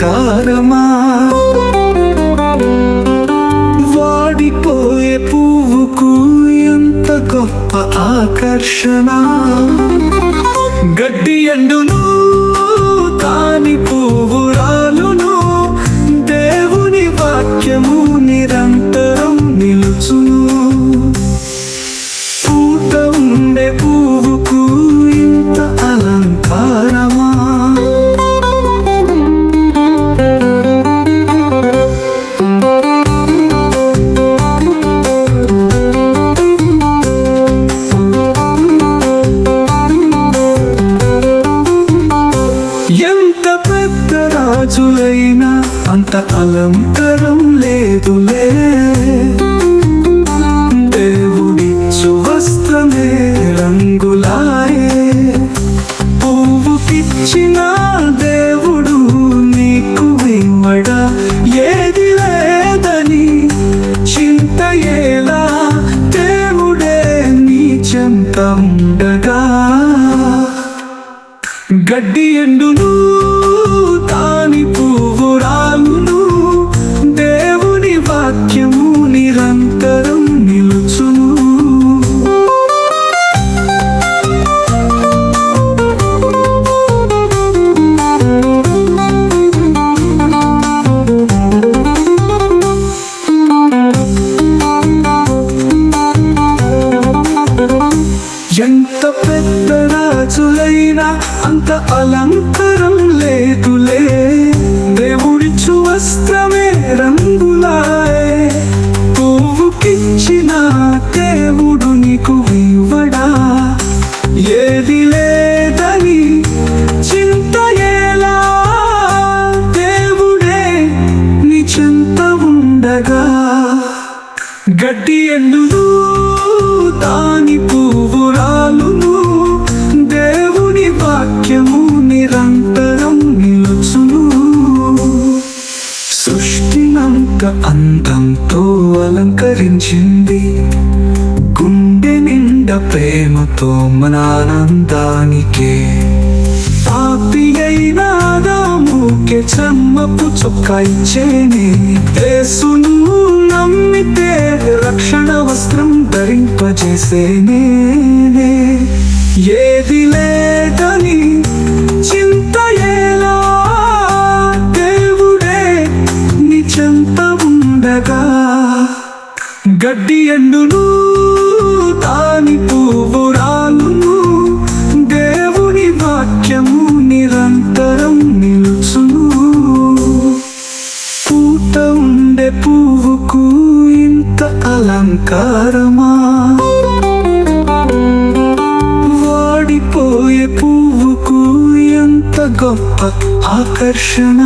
కారమా? వాడిపోయే పువ్వుకు ఎంత గొప్ప ఆకర్షణ? గడ్డి ఎండును కాని పువ్వురాలును దేవుని వాక్యము ఉండగా గడ్డి ఎండును తాని పువ్వురాలును దేవుని వాక్యము నిరంతరం అంత అలంకరం లేదులే. దేవుడిచ్చు వస్త్రమే రంగులాయే. పువ్వుకిచ్చిన దేవుడు నీకు ఇవ్వడా? ఏది లేదని చింత ఎలా? దేవుడే నీ చింత ఉండగా. గడ్డి ఎండు దాని పువ్వురాలు అలంకరించింది. గుండె నిండా ప్రేమతో మన ఆనందానికే పాపి అయిన ఆదాముకే చమ్మపు చొక్కా ఇచ్చేనే. యేసును నమ్మితే రక్షణ వస్త్రం ధరింపజేసేనే ఏది లేదని గడ్డి ఎండును తాని పువ్వు రాలును దేవుని వాక్యము నిరంతరం నిలుచును. పూత ఉండే పువ్వుకు ఇంత అలంకారమా? వాడిపోయే పువ్వుకు ఎంత గొప్ప ఆకర్షణ?